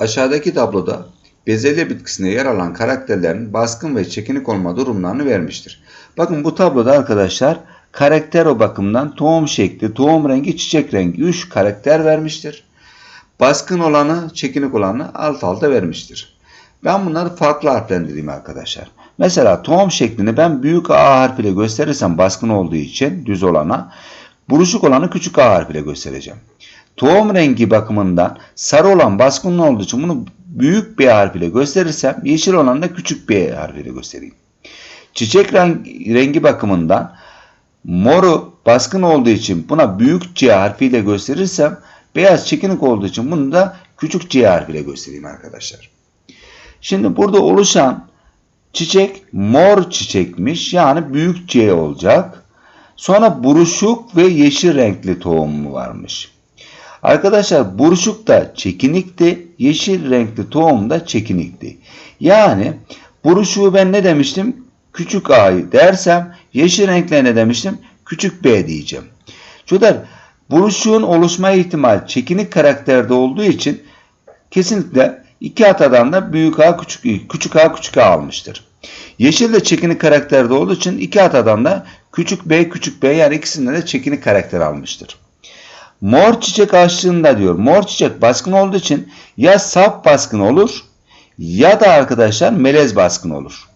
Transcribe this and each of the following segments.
Aşağıdaki tabloda bezelye bitkisinde yer alan karakterlerin baskın ve çekinik olma durumlarını vermiştir. Bakın bu tabloda arkadaşlar karakter o bakımdan tohum şekli, tohum rengi, çiçek rengi 3 karakter vermiştir. Baskın olanı, çekinik olanı alt alta vermiştir. Ben bunları farklı harflendireyim arkadaşlar. Mesela tohum şeklini ben büyük A harfiyle gösterirsem baskın olduğu için düz olana, buruşuk olanı küçük A harfiyle göstereceğim. Tohum rengi bakımından sarı olan baskın olduğu için bunu büyük B harfiyle gösterirsem yeşil olanı da küçük B harfiyle göstereyim. Çiçek rengi bakımından moru baskın olduğu için buna büyük C harfiyle gösterirsem beyaz çekinik olduğu için bunu da küçük C harfiyle göstereyim arkadaşlar. Şimdi burada oluşan çiçek mor çiçekmiş yani büyük C olacak. Sonra buruşuk ve yeşil renkli tohumu varmış. Arkadaşlar buruşuk da çekinikti, yeşil renkli tohum da çekinikti. Yani buruşuğu ben ne demiştim? Küçük A'yı dersem yeşil renkle ne demiştim? Küçük B diyeceğim. Çocuklar buruşuğun oluşma ihtimali çekinik karakterde olduğu için kesinlikle iki hatadan da büyük A küçük, küçük A küçük A almıştır. Yeşil de çekinik karakterde olduğu için iki hatadan da küçük B küçük B yani ikisinde de çekinik karakter almıştır. Mor çiçek ağaçlığında diyor. Mor çiçek baskın olduğu için ya saf baskın olur ya da arkadaşlar melez baskın olur.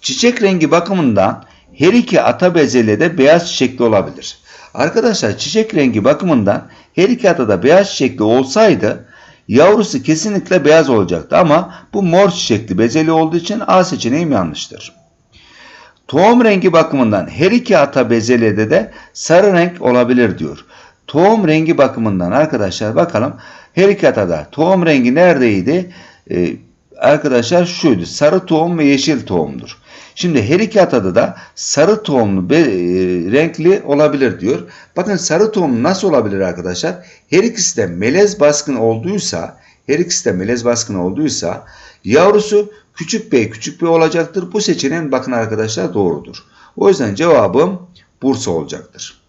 Çiçek rengi bakımından her iki ata bezelye de beyaz çiçekli olabilir. Arkadaşlar çiçek rengi bakımından her iki ata da beyaz çiçekli olsaydı yavrusu kesinlikle beyaz olacaktı ama bu mor çiçekli bezelye olduğu için A seçeneğim yanlıştır. Tohum rengi bakımından her iki ata bezelyede de sarı renk olabilir diyor. Tohum rengi bakımından arkadaşlar bakalım her iki atada tohum rengi neredeydi? Ee, arkadaşlar şuydu sarı tohum ve yeşil tohumdur. Şimdi her iki atada da sarı tohumlu be, e, renkli olabilir diyor. Bakın sarı tohum nasıl olabilir arkadaşlar? Her ikisi de melez baskın olduysa her ikisi de melez baskın olduysa yavrusu küçük B küçük B olacaktır. Bu seçeneğin bakın arkadaşlar doğrudur. O yüzden cevabım Bursa olacaktır.